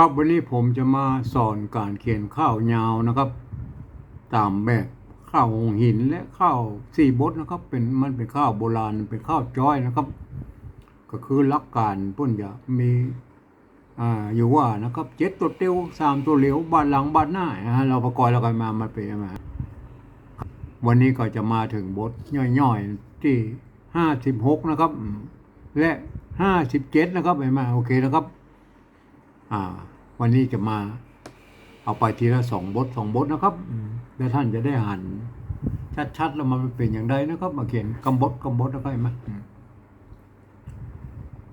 ครับวันนี้ผมจะมาสอนการเขียนข้าวยาวนะครับ ตามแบบข้าวหงหินและข้าวสี่บดนะครับ เป็นมันเป็นข้าวโบราณเป็นข้าวจ้อยนะครับ ก็คือลักการพิ่นจะมีอ่าอยู่ว่านะครับเจ็ดตัวเตียวสามตัวเหลียวบาดหลังบาดหน้าเราประกอบแล้วกันมามันเป็นยังไงวันนี้ก็จะมาถึงบทย่อยๆที่ห้าสิบหกนะครับ และห้าสิบเจ็ดนะครับเห็นไหมโอเคนะครับ อ่า วันนี้จะมา เอาไปทีละสองบทสองบทนะครับอืมแล้วท่านจะได้หันชัดๆแล้วมันเป็นอย่างไรนะครับ มาเขียนกำบทกำบทนะครับเห็นไหมอืม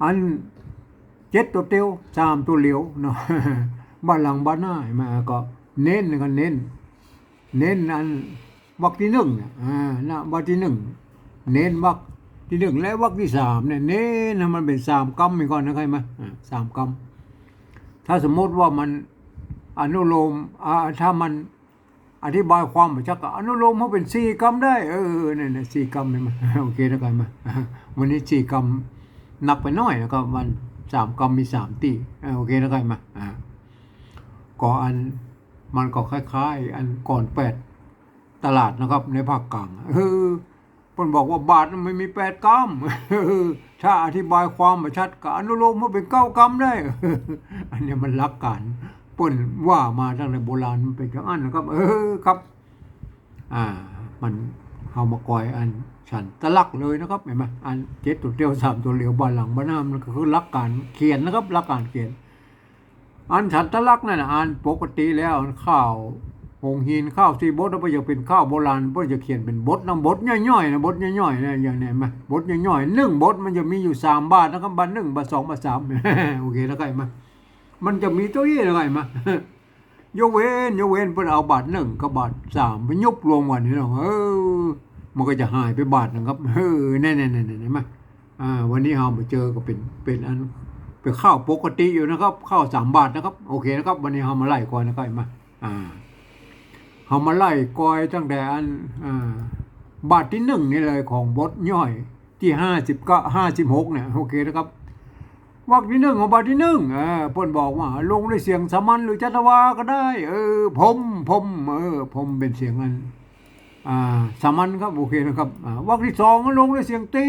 อันเจ็ดตัวเตียวสามตัวเหลียวเนาะบ้านหลังบ้านหน้าเห็นไหมก็เน้นกันเน้น เน้นอันวักที่หนึ่งเนี่ยอ่านะวักที่หนึ่งเน้นวักที่หนึ่งและวักที่สามเนี่ยเน้นให้มันเป็นสามกำไปก่อนนะครับเห็นไหมอ่าสามกำ ถ้าสมมติว่ามันอนุโลมถ้ามันอธิบายความไปชักอนุโลมให้เป็นสี่กรรมได้ เออเนี่ยเนี่ยสี่กรรมเนี่ยมาโอเคแล้วกันมาวันนี้สี่กรรมนักไปน่อยนะครับวันสามกรรมมีสามตีโอเคแล้วกันมาอ่าก็อันมันก็คล้าย ๆ อันก่อนแปดตลาดนะครับในภาคกลางเออ เพิ่นบอกว่าบาทมันไม่มีแปดกรรมถ้าอธิบายความมาชัดก็อนุโลมให้เป็นเก้ากรรมได้ อันนี้มันรักการเปิ้นว่ามาตั้งแต่โบราณมันเป็นอย่างนั้นนะครับ เออครับ อ่า มันเอามากอยอันฉันตะลักเลยนะครับเห็นไหมอันเจ็ดตัวเดียวสามตัวเหลียวบานหลังบ้านน้ำนั่นก็คือรักการเขียนนะครับรักการเขียน อันฉันตะลักนั่นนะอันปกติแล้วอันข้าว หงหินข้าวซีบดแล้วก็จะเป็นข้าวโบราณเพื่อจะเขียนเป็นบทนะบทย่อยๆนะบทย่อยๆนะอย่างนี้เห็นไหมบทย่อยๆหนึ่งบทมันจะมีอยู่สามบาทนะครับบาทหนึ่งบาทสองบาทสามโอเคแล้วก็เห็นไหมมันจะมีตัวยี่อะไรไหมยกเว้นยกเว้นเพื่อเอาบาทหนึ่งกับบาทสามไปยุบรวมกันนี่เนาะเออมันก็จะหายไปบาทนึงครับเออแน่ๆๆๆนไหมอ่าวันนี้เราไปเจอก็เป็นเป็นอันเป็นข้าวปกติอยู่นะครับข้าวสามบาทนะครับ โอเคนะครับ วันนี้เรามาไล่ก่อนนะครับเห็นไหมาอ่า เรามาไล่กอยตั้งแต่อันอบาทที่หนึ่งนี่เลยของบทย่อยที่ห้าสิบก็ห้าสิบหกเนี่ยโอเคนะครับวรรคที่หนึ่งของบาทที่หนึ่งเออเพิ่นบอกว่า ลงด้วยเสียงสามัญหรือจัตวาก็ได้ เออผมผมเออผมเป็นเสียงอันอ่าสามัญครับโอเคนะครับอ่าวรรคที่สองก็ลงด้วยเสียงตี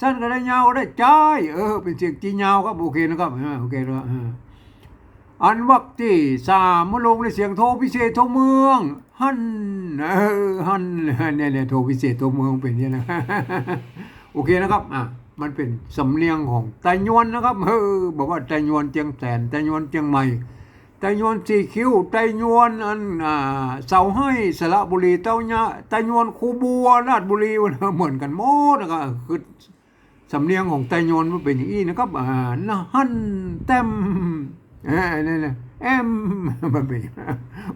สั้นก็ได้ยาวก็ได้จ้ายเออเป็นเสียงจียาวครับโอเคนะครับโอเคแล้ว อันวักที่สามมาลงในเสียงโทพิเศษโทเมืองฮันเออฮันเนี่ยเนี่ยโทพิเศษโทเมืองเป็นเนี่ยนะโอเคนะครับอะมันเป็นสำเนียงของไตยวนนะครับเออบอกว่าไตยวนเจียงแสนไตยวนเจียงใหม่ไตยวนสีคิ้วไตยวนอันอ่าเสาให้สระบุรีเต้าเนาะไตยวนคูบัวราชบุรีเหมือนกันหมดนะครับคือสำเนียงของไตโยนมันเป็นอย่างนี้นะครับอ่านะฮันเต็ม อ่านี่นะแอมมันเป็น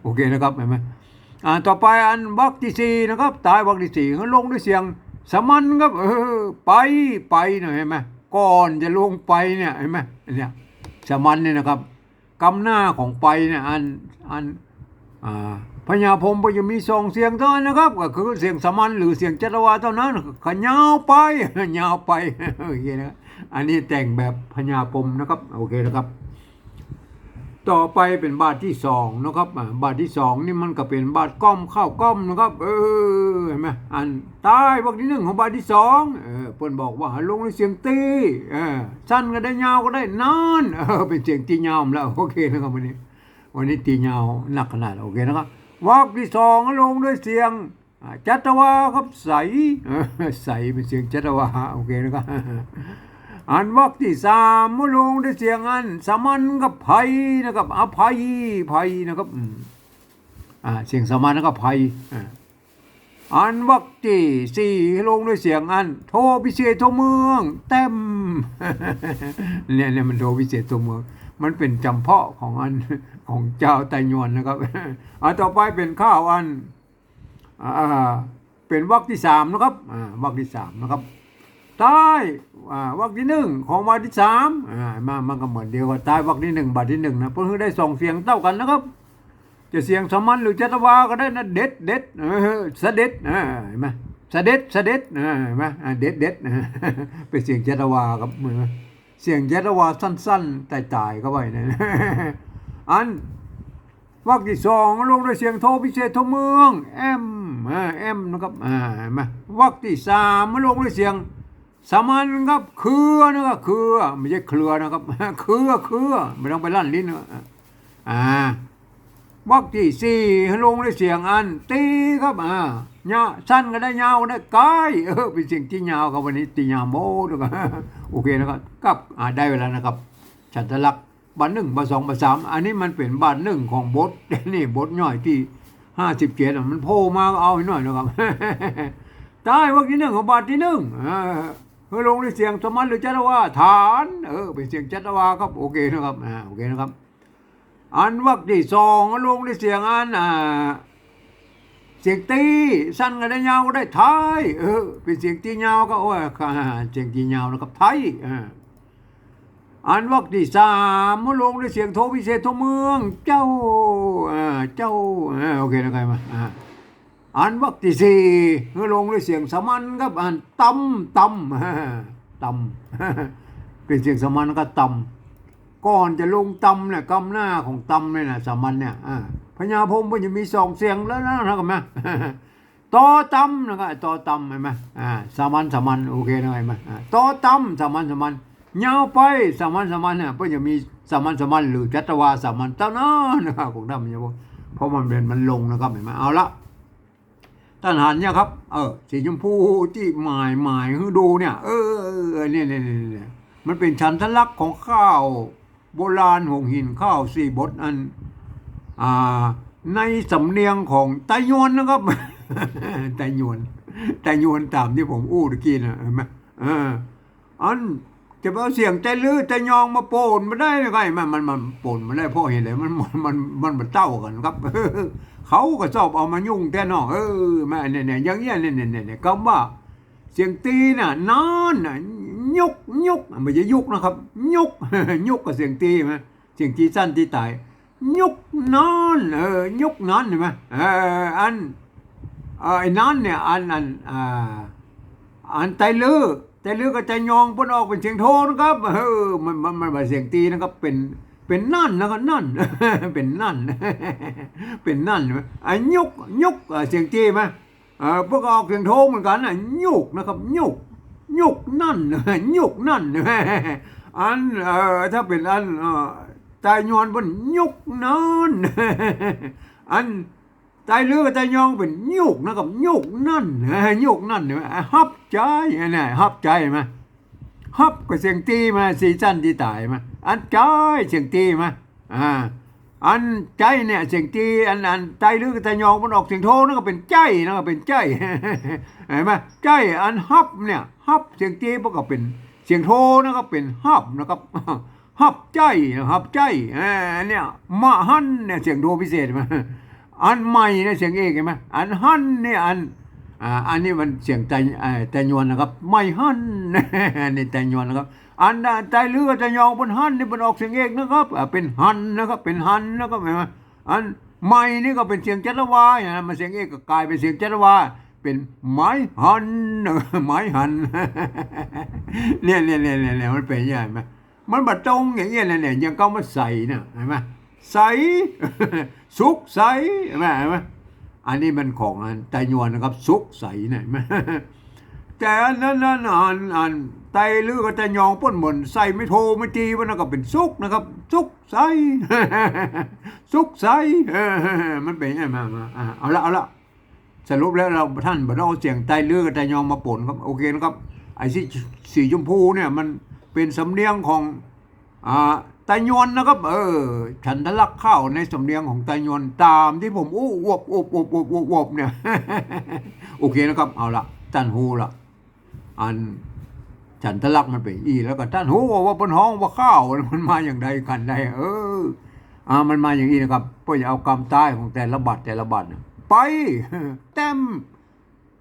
โอเคนะครับเห็นไหมอ่าต่อไปอันวรรคที่สี่นะครับตายวรรคที่สี่เขาลงด้วยเสียงสมัญครับเออไปไปหน่อยเห็นไหมก่อนจะลงไปเนี่ยเห็นไหมเนี่ยสมัญเนี่ยนะครับกำหน้าของไปเนี่ยอันอันอ่าพญาพรมก็จะมีสองเสียงเท่านั้นนะครับก็คือเสียงสมัญหรือเสียงจัตวาเท่านั้นขยาวไปยาวไปโอเคนะอันนี้แต่งแบบพญาพรมนะครับโอเคนะครับ ต่อไปเป็นบาทที่สองนะครับบาทที่สองนี่มันก็เป็นบาทก้อมข้าวก้อมนะครับ เออเห็นไหมอันใต้บาทที่หนึ่งของบาทที่สองเออเพิ่นบอกว่าให้ลงในเสียงตีเออสั้นก็ได้ยาวก็ได้นานเออเป็นเสียงตียาวแล้วโอเคนะครับวันนี้ วันนี้ตียาวหนักขนาดโอเคนะครับวรรคที่สองลงด้วยเสียงจัตวาครับใสใสเป็นเสียงจัตวาโอเคนะครับ อันวรรคที่สามมาลงด้วยเสียงอันสามัญกับภัยนะครับอภัยภัยนะครับอ่าเสียงสามัญแล้วก็ภัยอ่าอันวรรคที่สี่ลงด้วยเสียงอัน โทพิเศษโทเมือง เต็มเนี่ยเนี่ยมันโทพิเศษโทเมือง มันเป็นจำเพาะของอันของเจ้าไตยวนนะครับอันต่อไปเป็นข้าวอันอ่าเป็นวรรคที่สามนะครับอ่าวรรคที่สามนะครับ ต้อ่าวรรคที่หนึ่งของวรรคที่สามมามันก็เหมือนเดียวกับใต้วรรคที่หนึ่งบาทที่หนึ่งนะเพื่อได้สองเสียงเท่ากันนะครับ จะเสียงสมัญหรือจัตวาก็ได้นะเด็ดเด็ดเออเสด็จเห็นไหมเสด็จเสด็จเห็นไหมาเด็ดเด็ดเป็นเสียงจัตวาครับเหมือนเสียงจัตวาสั้นๆแต่ตายๆเข้าไปนะอันวรรคที่สองลงด้วยเสียงโทพิเศษโทเมืองเอ็มเอ็มนะครับอ่าเห็นไหมวรรคที่สามลงด้วยเสียง สามัญครับเครือนะครับเครือไม่ใช่เครือนะครับเครือเครือไม่ต้องไปลั่นลิ้นอ่าวรรคที่สี่ให้ลงด้วยเสียงอัน ตีครับอ่าเงาสั้นก็ได้ยาวได้ไกลเออเป็นเสียงที่ยาวครับวันนี้ตียาวโมด้วยกันโอเคนะครับกับอ่าได้เวลานะครับ ฉันทลักษณ์บันหนึ่งบันสองบันสามอันนี้มันเป็นบันหนึ่งของบทนี่บทย่อยที่ห้าสิบเจ็ดมันโผล่มากเอาให้หน่อยนะครับใต้วรรคที่หนึ่งของบาทที่หนึ่งเออ เพื่อลงด้วยเสียงสมัญหรือจัตวาฐาน เออเป็นเสียงจัตวาครับโอเคนะครับอ่าโอเคนะครับ อันวักที่สองลงในเสียงอันอ่าเสียงตีสั้นก็ได้ยาวก็ได้ไทยเออเป็นเสียงตียาวก็โอ้ยค่ะเสียงตียาวนะครับไทยอ่าอันวักที่สามลงในเสียงโทพิเศษโทเมือง เจ้าอ่าเจ้าอ่าโอเคนะครับมา อ่าอันวักที่สี่ลงในเสียงสามัญครับอันตำตำอ่าตำเป็นเสียงสามัญก็ตำก่อนจะลงตำเนี่ยกำหน้าของตำเนี่ยนะสามัญเนี่ยอพญาพงศ์มันจะมีสองเสียงแล้วนะนะครับแม่ต่อตำนะครับต่อตำเห็นไหมอ่าสามัญสามัญโอเคนะเห็นไหมอ่าต่อตำสามัญสามัญยาวไปสามัญสามัญเนี่ยเพื่อจะมีสามัญสามัญหรือจัตวาสามัญเท่านั้นนะครับของท่านพญาพงศ์เพราะมันเป็นมันลงนะครับเห็นไหมเอาละ ท่านหันเนี่ยครับ เออ สีชมพูที่หมายหมายคือดูเนี่ย เออเนี่ยเนี่ยเนี่ยมันเป็นชันทลักษณ์ของข้าวโบราณหงหินข้าวสี่บทอัน อ่า ในสำเนียงของไตยวนนะครับไตยวนไตยวนตามที่ผมอู้ตะกี้นะเห็นไหมเอออันจะเอาเสียงใจลื้อใจยองมาโปนมาได้ไงมันมันมันโปนมาได้เพราะเห็นเลยมันมันมันมันมันเต้ากันครับ เขาก็ชอบเอามายุ่งแต่นอกเออแม่เนี่ยเนี่ยอย่างเงี้ยเนี่ยเนี่ยเนี่ยเนี่ยคำว่าเสียงตีน่ะนอนน่ะยุกยุกไม่ใช่ยุกนะครับยุกยุกกับเสียงตีไหมเสียงตีสั้นตีตายยุกนอนเออยุกนอนเห็นไหมเอออันไอ้นั้นเนี่ยอันอันอ่าอันไตลือไตลือก็ใจยองพ้นออกเป็นเสียงโทนะครับเออมันมันมันเป็นเสียงตีนะครับเป็น เป็นนั่นนะครับนั่น เป็นนั่น เป็นนั่นไหมอ้ยุกยุกเสียงตีไหมเออพวกออกเสียงโทเหมือนกันน่ะยุกนะครับยุกยุกนั่นยุกนั่นอันเออถ้าเป็นอันตายยอนบนยุกนั่นอันตายเรือกับตายยองเป็นยุกนะครับยุกนั่นยุกนั่นเนี่ยฮับใจเนี่ยฮับใจไหมฮับก็เสียงตีมาสีสั้นที่ตายมา อันใจเสียงตีมาอ่าอันใจเนี่ยเสียงตีอันอันใจหรือใจยองมันออกเสียงโทนั่นก็เป็นใจนั่นก็เป็นใจเห็นไหมใจอันฮับเนี่ยฮับเสียงตีมันก็เป็นเสียงโทนั่นก็เป็นฮับนะครับฮับใจฮับใจเออเนี่ยมาหันเนี่ยเสียงโทพิเศษมาอันใหม่เนี่ยเสียงเอกเห็นไหมอันหันเนี่ยอันอ่าอันนี้มันเสียงใจใจยวนนะครับ ไม่หันนี่ใจยวนนะครับ อันใจเรือใจยองบนหันนี่เป็นออกเสียงเอกนะครับเป็นหันนะครับเป็นหันนะครับเห็นไหมอันไม่นี่ก็เป็นเสียงจัตวาอย่างนั้นมันเสียงเอกก็กลายเป็นเสียงจัตวาเป็นไม้หันไม้หันเนี่ยเนี่ยเนี่ยเนี่ยมันเป็นอย่างไรไหมมันบัดตรงอย่างเงี้ยเนี่ยเนี่ยยังก็มาใส่น่ะเห็นไหมใส่สุกใส่เห็นไหมเห็นไหมอันนี้มันของอันไตยวนนะครับ สุกใส่เนี่ยเห็นไหม แต่อันนั้นนั่นอันอันไตลือก็จะยองป้นหมนใส่ไม่โทไม่ตีมันนะก็เป็นซุกนะครับซุกใส่ซุกใสมันเป็นไงมามาเอาละเอาละสรุปแล้วเราท่านบองเอาเสียงไตลือกับไตยองมาปนครับโอเคนะครับไอ้ที่สีชมพูเนี่ยมันเป็นสำเนียงของอ่าไตยวนนะครับ เออ ฉันทะลักเข้าในสำเนียงของไตยวนตามที่ผมอู้วบวบวบวบวบบเนี่ยโอเคนะครับเอาละท่านฮูละ อันฉันทะลักมันเป็นอี แล้วก็ท่านฮูว่าบนห้องว่าข้าวมันมาอย่างใดกันใดเอออ่ามันมาอย่างนี้นะครับเพื่อจะเอากรรมใต้ของแต่ละบัตรแต่ละบัตรไปเต็ม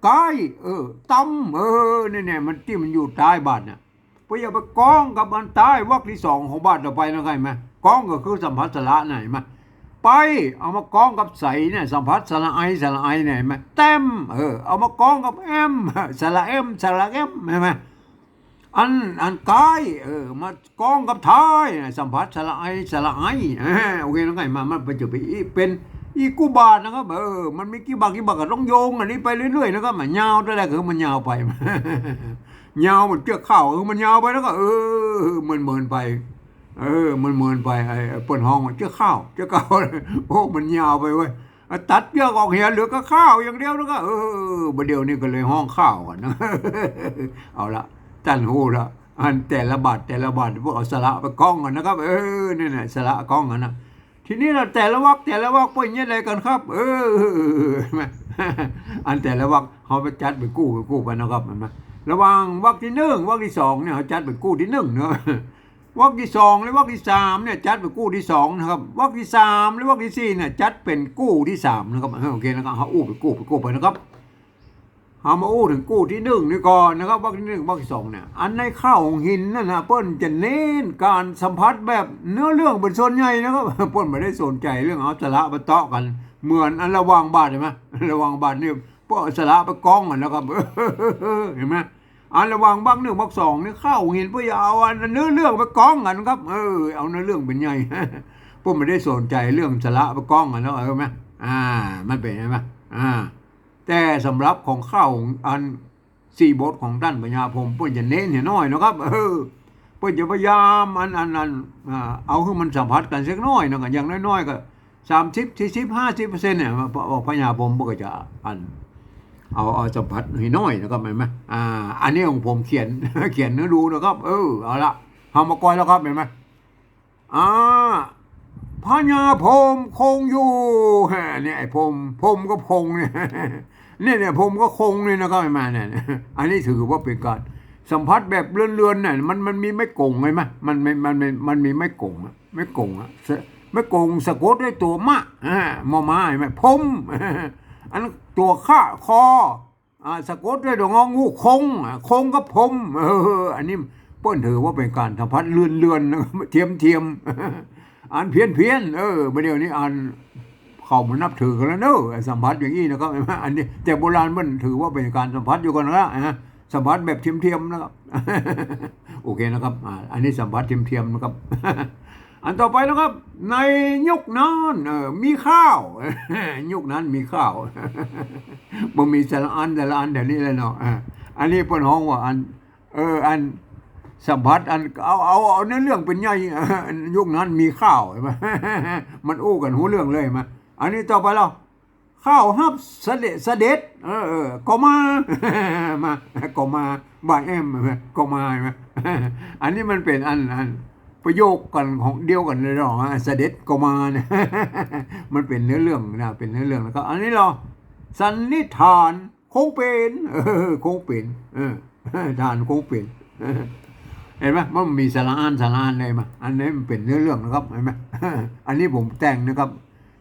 กายเออตำเออเนี่ยเนี่ยมันที่มันอยู่ใต้บัตรน่ะเพื่อจะไปกองกับมันใต้วรรคที่สองของบัตรต่อไปนะใครไหมกองก็คือสัมผัสสระไหนไหม ไปเอามากองกับใสเนี่ยสัมผัสสระไอสระไอเนี่ยเห็นไหมเต็มเออเอามากองกับแอมสระเอ็มสระเอ็มเห็นไหมอันอันกายเออมากองกับท้ายสัมผัสสละไอสละไอเออโอเคแล้วไงมามันไปจะไปเป็นอีกูบาทนะครับเออมันมีกี่บาทกี่บาทก็ต้องโยงอันนี้ไปเรื่อยๆนะครับมันยาวแต่แรกคือมันยาวไปยาวเหมือนเชือกข้าวเออมันยาวไปแล้วก็เออมันเมินไป เออ มันเมินไปไอ้เปิ้นห้องว่าเชือกข้าวเชือกข้าวโอ้มันยาวไปเว้ยตัดเชือกออกเหียเหลือก็ข้าวอย่างเดียวแล้วก็เออบัดเดียวนี่ก็เลยห้องข้าวกันนะเอาละจันหูละอันแต่ละบาทแต่ละบาทพวกเอาสละไปกล้องกันนะครับ เออนี่นน่ะสละกล้องกันนะทีนี้เราแต่ละวักแต่ละวักเป็นยังไงกันครับ เอออันแต่ละวักเขาไปจัดไปกู้ไปกู้ไปนะครับเห็นไหมระว่างวักที่หนึ่งวักที่สองเนี่ยเขาจัดไปกู้ที่หนึ่งเนอะ วักที่สองและวักที่สามเนี่ยจัดเป็นกู้ที่สองนะครับวักที่สามและวักที่สี่เนี่ยจัดเป็นกู้ที่สามนะครับโอเคนะครับเขาอู้ไปกู้ไปกู้ไปนะครับเอามาอู้ถึงกู้ที่หนึ่งนี่ก่อนนะครับวักที่หนึ่งวักที่สองเนี่ยอันในข้าวของหินนั่นนะเปิ้ลจะเน้นการสัมผัสแบบเนื้อเรื่องเป็นส่วนใหญ่นะครับเปิ้ลไม่ได้สนใจเรื่องเอาสาระไปเตาะกัน เหมือนอันระวังบาทเห็นไหมระวังบาทนี่พวกอาสาระไปกองกันนะครับเห็นไหม อันระวังบักหนึ่งบักสองนี่เข้าหินพ่อจะเอาอันเนื้อเรื่องไปกองกันครับ เออ เอาเนื้อเรื่องเป็นไงพวกไม่ได้สนใจเรื่องสาระไปกองกันแล้วเออไหมอ่า มันเป็นไงไหมอ่า แต่สำหรับของข้าวอันสี่บทของท่านปัญญาผมเพื่อจะเน้นเห็นน้อยนะครับ เออเพื่อจะพยายามอันอันอันเอาให้มันสัมผัสกันสักน้อยนะกันอย่างน้อยๆก็สามสิบสี่สิบห้าสิบเปอร์เซ็นต์เนี่ยพญาผมก็จะอัน เอาเอาสัมผัสให้น้อยนะครับเห็นไหมอ่า อันนี้ของผมเขียนเขียนเนื้อดูนะครับ เออเอาละทำมากอยแล้วครับเห็นไหมอ่าพญาพมคงอยู่ฮะเนี่ยไอ้พมพมก็พงเนี่ยเนี่ยเนี่ยพมก็คงเนี่ยนะครับเห็นไหมเนี่ยอันนี้ถือว่าเป็นการสัมผัสแบบเลื่อนๆเนี่ยมันมันมีไม่กงไงไหมมันมันมันมันมันมีไม่กงอะไม่กงอะไม่กงสะกดด้วยตัวมะอ่ามอมาเห็นไหมพม อันตัวข้าคออ่าสะกดด้วยดวงองูคงคงก็พรมเอออันนี้เปิ้นถือว่าเป็นการสัมผัสเลื่อนเลื่อนเทียมเทียมๆอ่านเพี้ยนเพี้ยนเออประเดี๋ยวนี้อ่านเขามันนับถือกันแล้วเนอะสัมผัสอย่างนี้นะครับอันนี้แต่โบราณมันถือว่าเป็นการสัมผัสอยู่กันแล้วนะสัมผัสแบบเทียมเทียมๆนะครับโอเคนะครับอ่าอันนี้สัมผัสเทียมเทียมๆนะครับ อันต่อไปนะครับ ในยุคนั้นมีข้าว ยุคนั้นมีข้าวบ่มีแต่ละอันแต่ละอันเดี๋ยวนี้เลยเนาะอันนี้เปิ้นฮ้องว่าอัน เอออันสัมผัสอันเอาเอาเอาเนื้อเรื่องเป็นใหญ่ยุคนั้นมีข้าวเห็นไหมมันอู้กันหูเรื่องเลยมาอันนี้ต่อไปแล้วข้าวฮับเสด็จเสด็จเออเออก็มามาก็มาบ่ายแอมก็มาเห็นไหมอันนี้มันเป็นอันอัน ประโยคกันของเดียวกันเลยหรอฮะเสด็จก็มาเนี่ยมันเป็นเนื้อเรื่องนะเป็นเนื้อเรื่องแล้วก็อันนี้เราสันนิษฐานคงเป็นเออคงเป็นเออทานคงเป็นเห็นไหมมันมีสารอ่านสารอ่านเลยมาอันนี้มันเป็นเนื้อเรื่องนะครับเห็นไหมอันนี้ผมแต่งนะครับ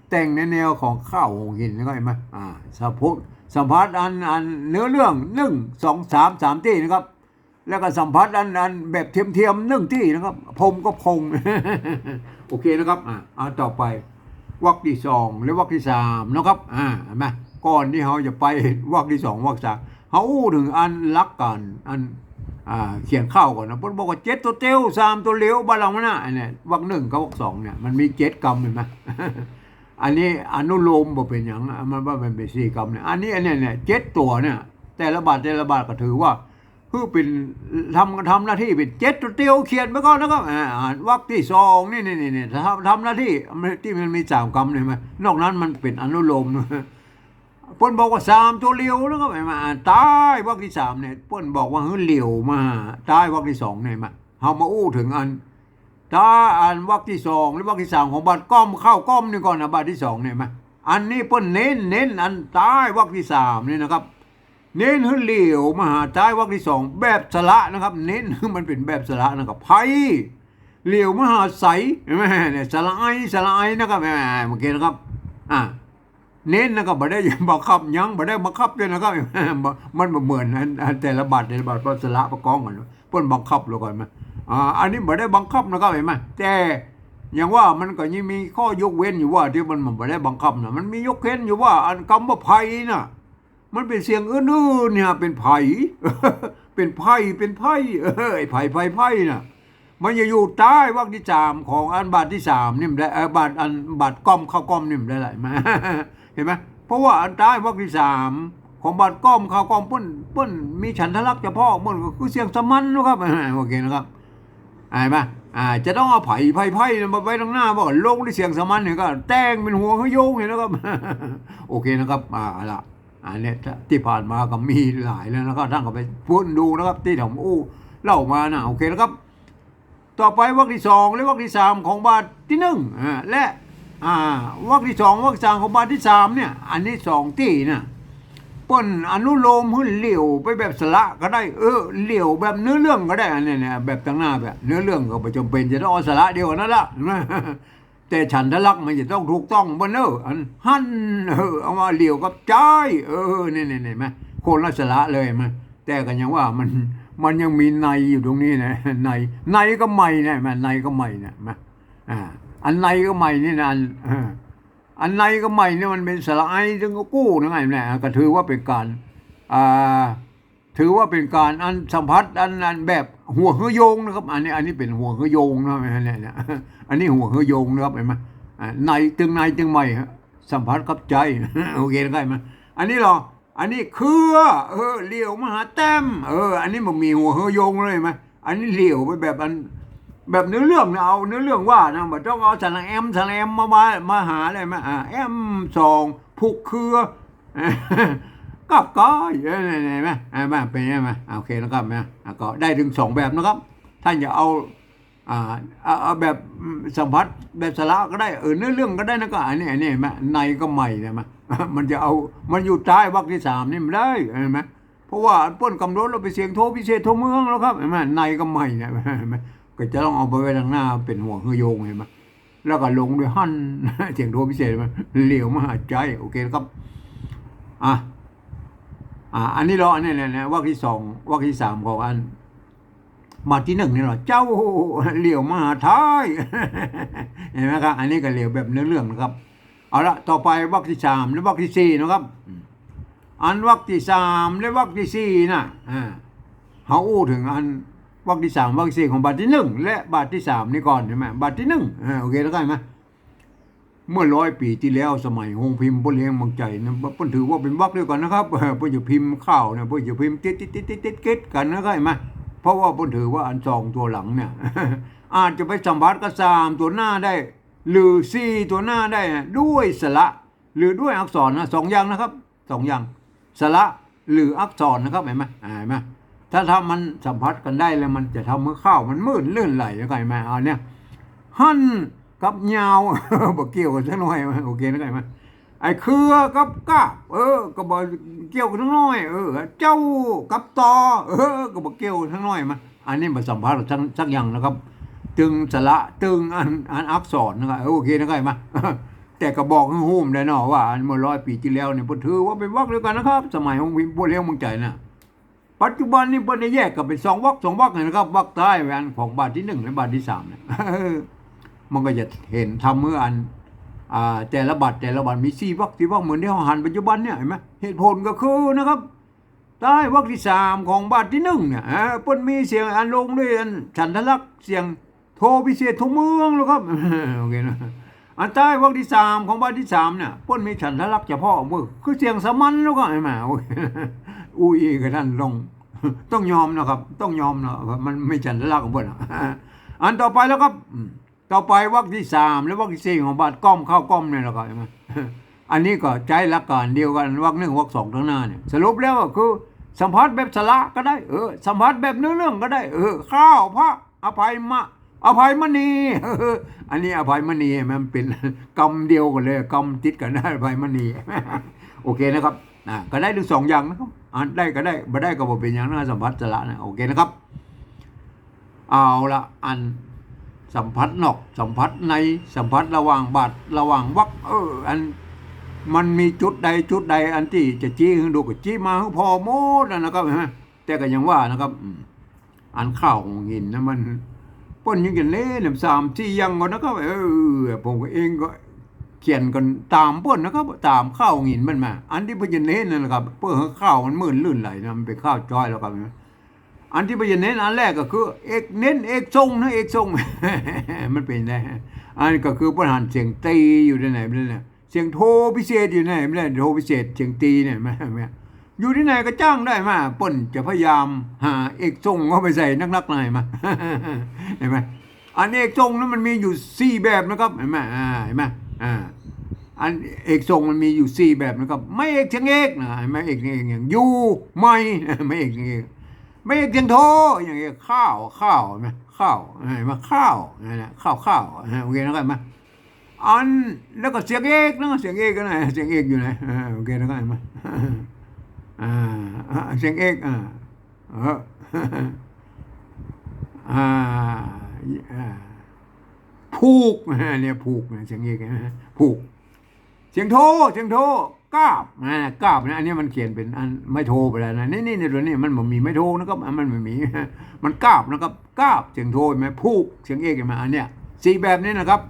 แต่งในแนวของข้าวหงหินนะครับเห็นไหมอ่าสัมพุสัมภาษณ์อันอันเนื้อเรื่องหนึ่งสองสามสามที่นะครับ แล้วก็สัมผัสอันอันแบบเทียมเทียมๆหนึ่งที่นะครับ พรมก็พงโอเคนะครับอ่าเอาต่อไปวรรคที่สองหรือวรรคที่สามนะครับอ่าเห็นไหมก่อนที่เขาจะไปวรรคที่สองวรรคสามเขาอู้ถึงอันลักกันอันอ่าเขียนเข้าก่อนนะเพิ่นบอกว่าเจ็ดตัวเตียวสามตัวเหลวบาลังมันน่ะอันเนี่ยวรรคหนึ่งกับวรรคสองเนี่ยมันมีเจ็ดกรรมเห็นไหมอันนี้อนุโลมบ่เป็นอย่างอะมันว่ามันเป็นสี่กรรมเนี่ยอันนี้อันเนี้ยเนี่ยเจ็ดตัวเนี่ยแต่ละบาทแต่ละบาทก็ถือว่า คือเป็นทำทำหน้าที่เป็นเจ็ดตัวเตียวเขียนไปก่อนนะครับอ่านวรรคที่สองนี่นี่นี่นี่ทำทำหน้าที่ที่มันมีสามกรรมเลยไหมนอกนั้นมันเป็นอนุโลมเปิ้นบอกว่าสามตัวเลียวแล้วก็ไม่มาตายวรรคที่สามเนี่ยเปิ้นบอกว่าเฮ้ยเลียวมาตายวรรคที่สองเนี่ยมาเฮามาอู้ถึงอันตาอ่านวรรคที่สองหรือวรรคที่สามของบัตรก้อมเข้าก้อมนี่ก่อนนะบัตรที่สองเนี่ยมาอันนี้เปิ้นเน้นเน้นอันตายวรรคที่สามนี่นะครับ เน้นให้เหลียวมหาใต้วรรคที่สองแบบสละนะครับ เน้นมันเป็นแบบสละนะครับไพ่เหลียวมหาใสเห็นไหมเนี่ยสละไอสละไอนะครับแหมเมื่อกี้นะครับอ่าเน้นนะครับบ่ได้บังคับยังบ่ได้บังคับด้วยนะครับมันเหมือนแต่ละบาทแต่ละบาทเพราะสละประกองกันเพิ่นบังคับแล้วก่อนมาอ่าอันนี้บ่ได้บังคับนะครับเห็นไหมแต่อย่างว่ามันก็ยังมีข้อยกเว้นอยู่ว่าที่มันบ่ได้บังคับนะมันมียกเว้นอยู่ว่าอันคำว่าไพ่น่ะ มันเป็นเสียงอื่นเนี่ยเป็นไผ่เป็นไพ่เป็นไพ่เออไอ้ไพ่ไพ่ไพ่น่ะมันจะอยู่ใต้วรรคที่สามของอันบาทที่สามนี่มันได้บาทอันบาทก้อมข้าวก้อมนี่มันได้ไรมาเห็นไหมเพราะว่าอันใต้วรรคที่สามของบาทก้อมข้าวก้อมเปิ้นเปิ้นมีฉันทลักษ์เฉพาะมันก็คือเสียงสมันนะครับโอเคนะครับเห็นไหมอ่าจะต้องเอาไผ่ไผ่ไผ่มาไว้ตรงหน้าบอกลงด้วยเสียงสมันเนี่ยก็ แต่งเป็นหัวเขาโยงเห็นนะครับ โอเคนะครับอ่าละ อันนี้ที่ผ่านมาก็มีหลายแล้วนะครับท่านก็ไปพูดดูนะครับ ที่ผมอู้เล่ามานะโอเคนะครับ ต่อไปวรรคที่สองและวรรคที่สามของบาทที่หนึ่งอ่าและอ่าวรรคที่สองวรรคสามของบาทที่สามเนี่ย อันนี้สองที่นะเปิ้นอนุโลมหุ่นเหลี่ยวไปแบบสละก็ได้เออเหลี่ยวแบบเนื้อเรื่องก็ได้อันนี้เนี่ยแบบตั้งหน้าแบบเนื้อเรื่องก็ไม่จำเป็นจะต้องเอาสละเดียวกันนั่นละ แต่ฉันทะลักมันจะต้องถูกต้องบนเนออันหันเออเอามาเหลี่ยวกับใจเออเนี่ยเนี่ยเนี่ยไหมคนละสละเลยมั้ยแต่กันยังว่ามันมันยังมีในอยู่ตรงนี้นะในในก็ไม่นี่ยมันในก็ไม่นี่ยมาอ่าอันในก็ไม่นี่นะอันอันในก็ไม่นี่มันเป็นสละไอ้ถึงก็กู้นะไงเนี่ยก็ถือว่าเป็นการอ่า ถือว่าเป็นการอันสัมผัสอันอันแบบหัวเฮือโยงนะครับ อันนี้อันนี้เป็นหัวเฮือโยงนะครับเนี่ยเนี่ยอันนี้หัวเฮือโยงนะครับเห็นไหมในตึงในตึงไม่สัมผัสกับใจโอเคได้ไหมอันนี้เหรออันนี้เครือเออเหลี่ยวมหาแต้มเออ อันนี้มันมีหัวเฮือโยงเลยไหมอันนี้เหลี่ยวไปแบบอันแบบเนื้อเรื่องนะเอาเนื้อเรื่องว่านะมันต้องเอาสระแอมสระแอมมามามาหาเลยไหมอ่าแอมสองผูกเครือ กับก้อยเอ้ยไหนไหมอ่ามาเป็นไงมาอ่าโอเคนะครับนะก็ได้ถึงสองแบบนะครับ ท่านอย่าเอาอ่าเอาเอาแบบสัมผัสแบบสาระก็ได้เออเนื้อเรื่องก็ได้นะก็อันนี้อันนี้ไหมในก็ใหม่เนี่ยมามันจะเอามันอยู่ใต้วรรคที่สามนี่มันได้เห็นไหมเพราะว่าป้นกำรถเราไปเสียงโทพิเศษโทเมืองแล้วครับเห็นไหมในก็ใหม่เนี่ยเห็นไหมก็จะต้องเอาไปไว้ทางหน้าเป็นห่วงเฮือโยงเห็นไหมแล้วก็ลงด้วยหั่นเสียงโทพิเศษมันเหลียวมาหาใจโอเคครับอะ อ่าอันนี้เราอันนี้เนี่ยนะวรรคที่สองวรรคที่สามของอัน มาที่หนึ่งนี่เหรอเจ้าเหลี่ยวมหาท้ายเห็นไหมครับ อันนี้ก็เหลี่ยวแบบเนื้อเรื่องนะครับ เอาละต่อไปวรรคที่สามและวรรคที่สี่นะครับ อันวรรคที่สามและวรรคที่สี่น่ะอ่าเขาอู้ถึงอันวรรคที่สามวรรคที่สี่ของบาทที่หนึ่งและบาทที่สามนี่ก่อนใช่ไหมบาทที่หนึ่งอ่าโอเคแล้วกันไหม เมื่อร้อยปีที่แล้วสมัยโฮงพิมพ์พ่อเลี้ยงบางใจนะพ่นถือว่าเป็นวรรคด้วยกันนะครับเออเพิ่นจะพิมพ์ข้าวนี่ยเพิ่นจะพิมพ์ติดติดติดติดติดติดกันนะครับเห็นไหมเพราะว่าพ่นถือว่าอันสองตัวหลังเนี่ยอาจจะไปสัมผัสกับสามตัวหน้าได้ หรือสี่ตัวหน้าได้ด้วยสระหรือด้วยอักษรนะสองอย่างนะครับสองอย่างสระหรืออักษรนะครับเห็นไหมอ่าเห็นไหมถ้าทำมันสัมผัสกันได้แล้วมันจะทำให้ข้าวมันมืดลื่นไหลนะครับเห็นไหมเอาเนี่ยหั่น กับยาวบ่เกี่ยวกันสักหน่อยโอเคนะไงมั้ยไอ้เครือกับกาบเออ ก็บ่เกี่ยวกันสักหน่อยเออ เจ้ากับตอเออ ก็บ่เกี่ยวสักหน่อยมาอันนี้บ่สัมภาษณ์สักสักอย่างนะครับ ตึงสระตึงอันอันอักษรนะครับโอเคนะไงมาแต่ก็บอกให้ฮู้มได้เนาะว่าอันเมื่อร้อยปีที่แล้วเนี่ยพถือว่าเป็นวรรคเดียวกันนะครับ สมัยของวิมบ่เลี้ยงมืองใจนะปัจจุบันนี้เพิ่นได้แยกกันเป็นสองวรรคสองวรรคเลยนะครับวรรคใต้แหวนของบาทที่หนึ่งและบาทที่สามเนี่ย มันก็จะเห็นทำเมื่ออันอ่าแต่ละบัตรแต่ละบัตรมีสี่วรรคที่วรรคเหมือนที่เราหันปัจจุบันเนี่ยเห็นไหมเหตุผลก็คือนะครับใต้วรรคที่สามของบัตรที่หนึ่งเนี่ยอ่าเปิ้นมีเสียงอันลงด้วยอันฉันทลักษณ์เสียงโทพิเศษทุกเมืองแล้วครับโอเคนะอันใต้วรรคที่สามของบัตรที่สามเนี่ยเปิ้นมีฉันทลักษณ์เฉพาะมือคือเสียงสมัญแล้วก็เห็นไหมโอ้ยอุ้ยกับท่านลงต้องยอมนะครับ ต้องยอมนะมันไม่ฉันทลักษณ์ของเปิ้นอะอันต่อไปแล้วครับ ต่อไปวรรคที่สามและวรรคที่สี่ของบาทก้อมเข้าก้อมเนี่ยล้วก็ใช่ไหมอันนี้ก็ใจหลักการเดียวกันวรรคหนึ่งวรรคสองทั้งหน้าเนี่ยสรุปแล้วก็คือสัมผัสแบบสละก็ได้เออสัมผัสแบบเนื้อเรื่องก็ได้เออข้าวพระอภัยมะอภัยมณีเอออันนี้อภัยมณีมันเป็นกรรมเดียวกันเลยกรรมติดกันได้อภัยมณีโอเคนะครับอ่าก็ได้ถึงสองอย่างนะครับอ่านได้ก็ได้ไม่ได้ก็บ่เป็นอย่างนั้นสัมผัสสละนะโอเคนะครับ เอาละอัน สัมผัสนอกสัมผัสในสัมผัสระหว่างบาดระหว่างวักเอออันมันมีจุดใดจุดใดอันที่จะจี้ให้ดูก็จี้มาให้พอหมดนะนะครับแต่ก็ยังว่านะครับอันข้าวของหินนะมันป้นยังกันเล่นสามที่ยังก่อนนะครับเออผมก็เองก็เขียนกันตามป้นนะครับ ตามข้าวของหินมันมา อันที่เพิ่นเล่นนั่นะครับ เพื่อข้าวมันมื่นลื่นไหลนะมันเป็นข้าวจ้อยแล้วครับ อันที่ไปเน้นอันแรกก็คือเอกเน้นเอกทรงนะเอกทรงมันเป็นไงอันก็คือปัญหาเสียงตีอยู่ที่ไหนไม่รู้เนี่ยเสียงโทพิเศษอยู่ไหนไม่ได้โทพิเศษเสียงตีเนี่ยไม่ไม่อยู่ที่ไหนก็จ้างได้มาปิ้นจะพยายามหาเอกทรงเข้าไปใส่นักๆหน่อยมาเห็นไหมอันเอกทรงนั้นมันมีอยู่สี่แบบนะครับเห็นไหมอ่าเห็นไหมอ่าอันเอกทรงมันมีอยู่สี่แบบนะครับ ไม่เอกเสียงเอกนะไม่เอกเอกอย่างยูไม่ไม่เอกเสียงเอก ไม่เสียงโทอย่างเงี้ยข้าวข้าวเนไหมข้าวเห็นไหมข้าวนั่นะข้าวข้าวโอเคนะครับมาอันแล้วก็เสียงเอกนะเสียงเอกก็ไหนเสียงเอกอยู่ไหนโอเคนะครับมาอ่าอ่าเสียงเอกอ่าเอออ่าอ่าผูกเนี่ยผูกเนี่ยเสียงเอกนะผูก เสียงโทเสียงโท กาบนะกาบนะอันนี้มันเขียนเป็นอันไม่โทไปแล้วนะนี่นี่ในตัวนี้มันบ่มีไม่โทนะครับมันไม่มีมันกาบนะครับกาบเสียงโทเห็นไหมผูกเสียงเอกไหมอันเนี้ยสี่แบบนี้นะครับ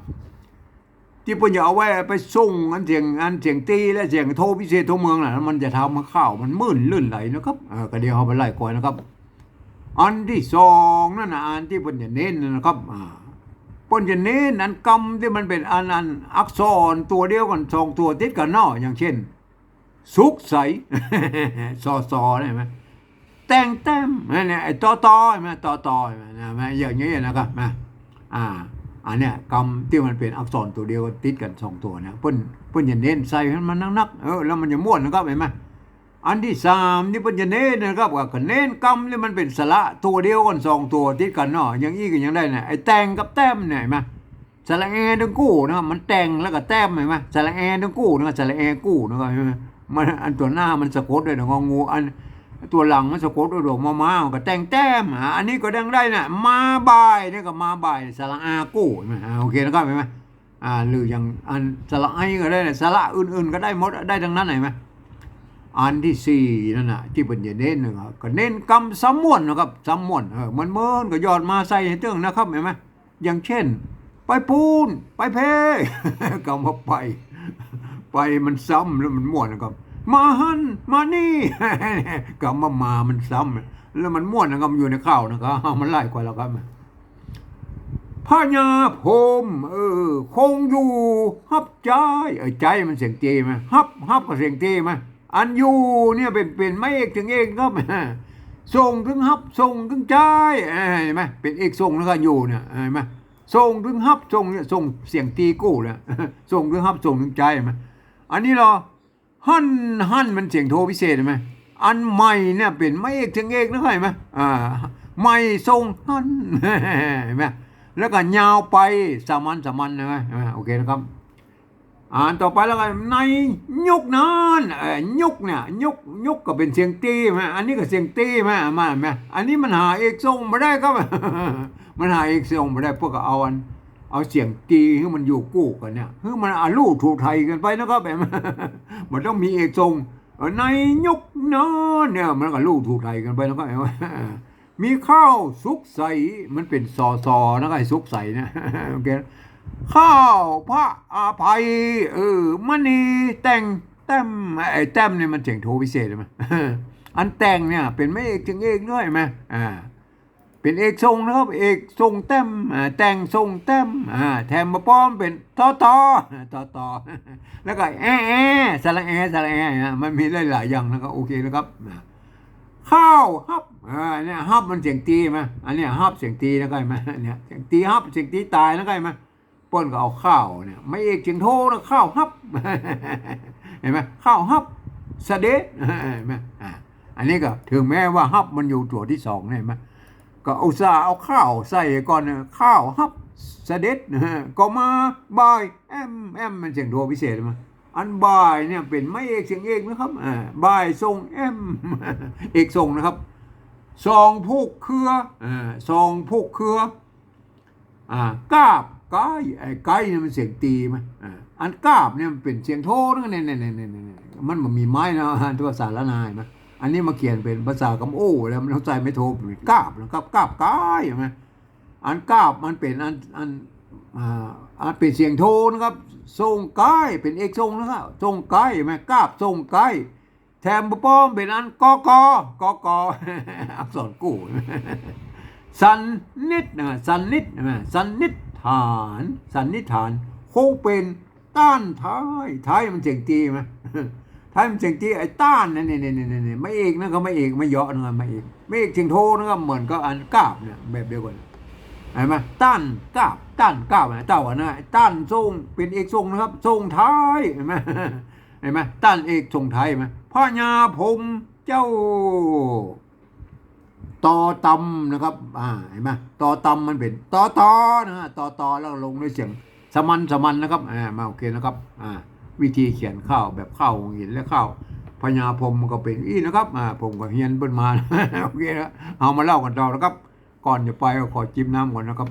ที่เพิ่นจะเอาไว้ไปส่งอันเสียงอันเสียงตีและเสียงโทพิเศษโทเมืองน่ะมันจะทำให้ข้าวมันมื่นลื่นไหลนะครับเออก็เดี๋ยวเอาไปไล่ก่อนนะครับ อันที่สองนั่นนะอันที่เพิ่นจะเน้นนะครับอ่า ปิ้นจะเน้นอันกรรมที่มันเป็นอันอันอักษรตัวเดียวกันสองตัวติดกันนาะอย่างเช่น สุขใสซอซอได้ไหมแต่งแต้มเนี่ยไอ้ตอตอใช่ไหมตอตอใช่ไหมอย่างนี้ยนะครับมาอ่าอันเนี้ยกรรมที่มันเป็นอักษรตัวเดียวกันติดกันสองตัวนะเปิ้นเปิ้นจะเน้นใส่ให้มันนักๆเออแล้วมันจะม่วนนะครับเห็นไหม อันที่สามที่เปิ้นจะเน้นนะครับก็เน้นกรรมที่มันเป็นสระตัวเดียวกันสองตัวติดกันเนาะอย่างนี้ก็ยังได้นะไอ้แตงกับแต้มเนี่ยเห็นไหมสระแอทั้งกู้นะมันแตงแล้วก็แต้มเห็นไหมสระแอทั้งกู้นะสระแอกู้นะครับเห็นไหมมันอันตัวหน้ามันสะกดด้วยดอกงองูอันตัวหลังมันสะกดด้วยดอกมอม้าก็แต่งแต้มอันนี้ก็ดังได้น่ะมาบายนี่ก็มาบายสระอากู้เห็นไหมโอเคนะครับเห็นไหมอ่าหรืออย่างอันสระไอก็ได้น่ะสระอื่นๆก็ได้หมดได้ทั้งนั้นเห็นไหม อันที่สี่นั่นน่ะที่เป็นจะเน้นนะครับก็เน้นกำซ้ำมวนนะครับซ้ำมวนเออมันเมินก็ยอดมาใส่ให้เตื้องนะครับเห็นไหมอย่างเช่น ไปปูนไปเพก็มาไป ไปมันซ้ำแล้วมันม่วนนะครับ มาหันมานี่ก็มามามันซ้ำแล้วมันม่วนนะครับอยู่ในข้าวนะครับมันไล่กว่าแล้วครับพญาพรมเออคงอยู่ฮับใจเออใจมันเสียงเจไหมฮับฮับกับเสียงเจไหม อันอยู่เนี่ยเป็นเป็นไม่เอกถึงเอกครับส่งถึงฮับส่งถึงใจเอ้ยเห็นไหมเป็นเอกส่งแล้วก็อยู่เนี่ยเห็นไหมส่งถึงฮับส่งเนี่ยส่งเสียงตีกู้เนี่ยส่งถึงฮับส่งถึงใจเห็นไหมอันนี้เหรอฮั่นฮั่นมันเสียงโทพิเศษเห็นไหมอันใหม่เนี่ยเป็นไม่เอกถึงเอกนะเห็นไหมอ่าใหม่ส่งฮั่นเห็นไหมแล้วก็ยาวไปสามัญสามัญนะเห็นไหมโอเคนะครับ อ่านต่อไปแล้วกันในยุกนั้นเอ่อยุกเนี่ยยุกยุกก็เป็นเสียงตีไหมอันนี้ก็เสียงตีไหมมาไหมอันนี้มันหาเอกทรงไม่ได้ครับ มันหาเอกทรงไม่ได้พวกก็เอาอัน เอาเสียงตีให้มันอยู่กู้กันเนี่ยคือมันอาลู่ถูกไทยกันไปนะครับแบบมันต้องมีเอกทรงในยุกนั้นเนี่ยมันก็ลู่ถูกไทยกันไปนะครับมีข้าวสุกใสมันเป็นซอซอนะไอ้สุกใสนะโอเค ข้าวพระอาภัยเออมณีแต่งแต้มไอ้แต้มเนี่ยมันเสียงโทพิเศษใช่ไหมอันแต่งเนี่ยเป็นไม่เอกจึงเอกด้วยไหมอ่าเป็นเอกทรงนะครับเอกทรงแต้มแต่งทรงแต้มอ่าแถมมาป้อมเป็นตอตอตอตอแล้วก็แอแอสระแอสระแอะอะมันมีหลายๆอย่างนะครับโอเคนะครับอ่าข้าวฮับอ่าเนี่ยฮับมันเสียงตีไหมอันนี้ฮับเสียงตีนะก็เห็นไหมเนี่ยเสียงตีฮับเสียงตีตายนะก็เห็ไหม ป้นก็เอาข้าวเนี่ยไม่เอกเชียงโทนะข้าวฮับเห็นไหมข้าวฮับเสด็จเห็นไหมอันนี้ก็ถึงแม้ว่าฮับมันอยู่ตัวที่สองเห็นไหมก็อุตส่าห์เอาข้าวใส่ก่อนข้าวฮับเสด็จก็มาบายแอมแอมมันเสียงโทพิเศษมั้ยอันบายเนี่ยเป็นไม่เอกเสียงเอกนะครับบายทรงแอมเอกทรงนะครับซองผูกเครืออ่าซองผูกเครืออ่ากาบ ไก่ไอ้ไก่เนี่ยมันเสียงตีไหมอ่าอันกาบเนี่ยมันเป็นเสียงโทนะเนี่ยเนี่ยเนี่ยเนี่ยเนี่ยมันมันมีไม้นะอันที่ภาษาละนายไหมอันนี้มาเขียนเป็นภาษากำโอ้แล้วมันเข้าใจไม่โทเป็นกาบนะครับกาบไก่ใช่ไหมอันกาบมันเป็นอันอันอ่าอันเป็นเสียงโทนะครับทรงไก่เป็นเอกทรงนะครับทรงไก่ใช่ไหมกาบทรงไก่แถมป้อมเป็นอันกอกอกอกออักษรกู้สันนิษนะสันนิษนะสันนิษ ฐานสันนิษฐานคงเป็นต้านท้ายท้ายมันเจียงตีไหมท้ายมันเจียงตีไอ้ต้านนั่นนี่นี่นี่นี่ไม่เอกนะก็ไม่เอกไม่เยาะนะไม่เอกไม่เอกเชียงโทนะครับเหมือนก็อันกาบเนี่ยแบบเดียวกันเห็นไหมต้านกาบต้านกาบนะเจ้าอะนะต้านทรงเป็นเอกทรงนะครับทรงท้ายเห็นไหมเห็นไหมต้านเอกทรงท้ายไหมพ่อญาผมเจ้า ตอตำนะครับ อ่า เห็นไหมตอตำมันเป็นตอตอนะฮะตอตอแล้วลงด้วยเสียงสมันสมันนะครับ อ่า มาโอเคนะครับ อ่า วิธีเขียนข้าวแบบข้าวของหินและข้าวพญาพรมก็เป็นอีนะครับ อ่า ผมก็เฮียนเปิ้นมา โอเคนะ เอามาเล่ากันต่อนะครับ ก่อนจะไปก็ขอจิ้มน้ำก่อนนะครับ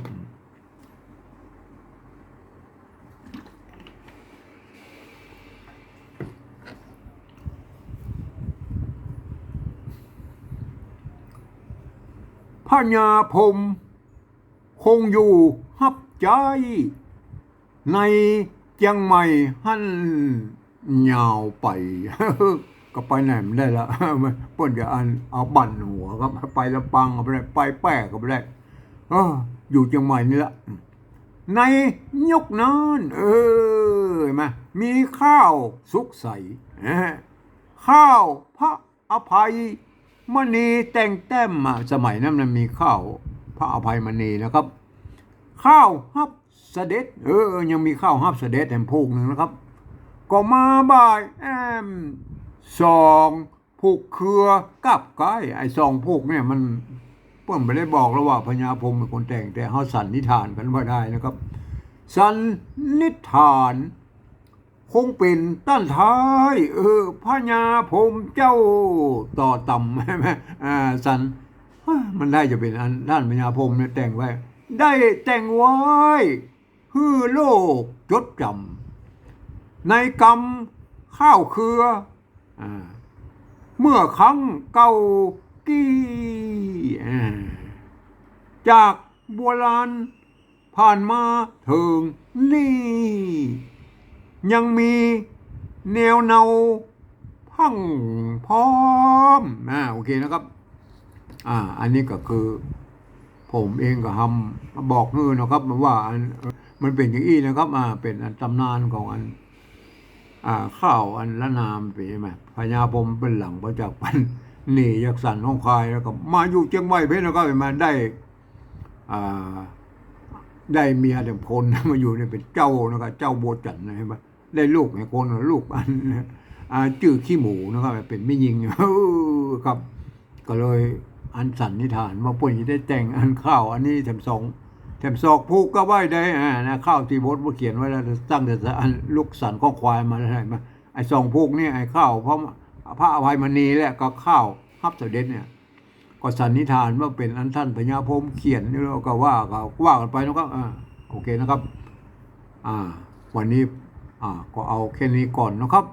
พญาพรมคงอยู่ฮับใจ ในเจียงใหม่หันยาวไป ก็ไปไหนไม่ได้ละเปิ้นจะอันเอาบั่นหัวครับไปลำปังก็ไม่ได้ไปแป้ก็ไม่ได้อยู่เชียงใหม่นี่ละในยุคนั้นเออเห็นไหมมีข้าวสุกใสข้าวพระอภัย มณีแต่งแต้มมาสมัยนั้นมันมีข้าวพระอภัยมณีนะครับ ข้าวฮับเสด็จ เออ ยังมีข้าวฮับเสด็จแถมพูกหนึ่งนะครับ ก็มาบ่ายแอมสองผูกเครือกับไก่ไอ้สองผูกเนี่ยมันเพิ่นไม่ได้บอกแล้วว่าพญาพรหมเป็นคนแต่งแต่เขาสันนิษฐานกันว่าได้นะครับ สันนิษฐาน คงเป็นต้านท้ายเออพญาพรมเจ้าต่อต่ำใช่ไหมอ่าสันมันได้จะเป็นอันด้านพญาพรมเนี่ยแต่งไว้ ได้แต่งไว้ฮือโลกจดจำในกรรมข้าวเครืออาเมื่อครั้งเก่ากี้จากโบราณผ่านมาถึงนี่ ยังมีแนวเนาพังพร้อมอ่าโอเคนะครับ อ่า อันนี้ก็คือ ผมเองก็ทำบอกฮือนะครับว่าอันมันเป็นอย่างอี้นะครับ อ่า เป็นตำนานของอัน อ่า ข้าวอันละนามเป็นไหมพญาพมเป็นหลังพระจากปันนี่ยักษ์สันห้องคายแล้วก็มาอยู่เชียงใหม่เพื่อนแล้วก็มาได้ อ่า ได้เมียแต่คนมาอยู่เนี่ยเป็นเจ้านะครับเจ้าโบจันนะเห็นไหม ได้ลูกไงคนลูกอันอาจื้อขี้หมูนะครับเป็นไม่ยิงครับ ก็เลยอันสันนิฐานว่าปุ่นจะได้แต่งอันข้าวอันนี้แถมสองแถมศอกผูกก็ไหวได้อ่านะข้าวที่บดว่าเขียนไว้แล้วตั้งแต่อันลูกสันข้องควายมาแล้วมาไอ้สองผูกนี่ไอ้ข้าวเพราะพระอภัยมณีแหละก็ข้าวฮับเสด็จเนี่ยก็สันนิษฐานว่าเป็นอันท่านพญาพมเขียนนี่เราก็ว่าก็ว่ากันไปนะครับอ่าโอเคนะครับ อ่า วันนี้ อ่าก็เอาแค่นี้ก่อนนะครับ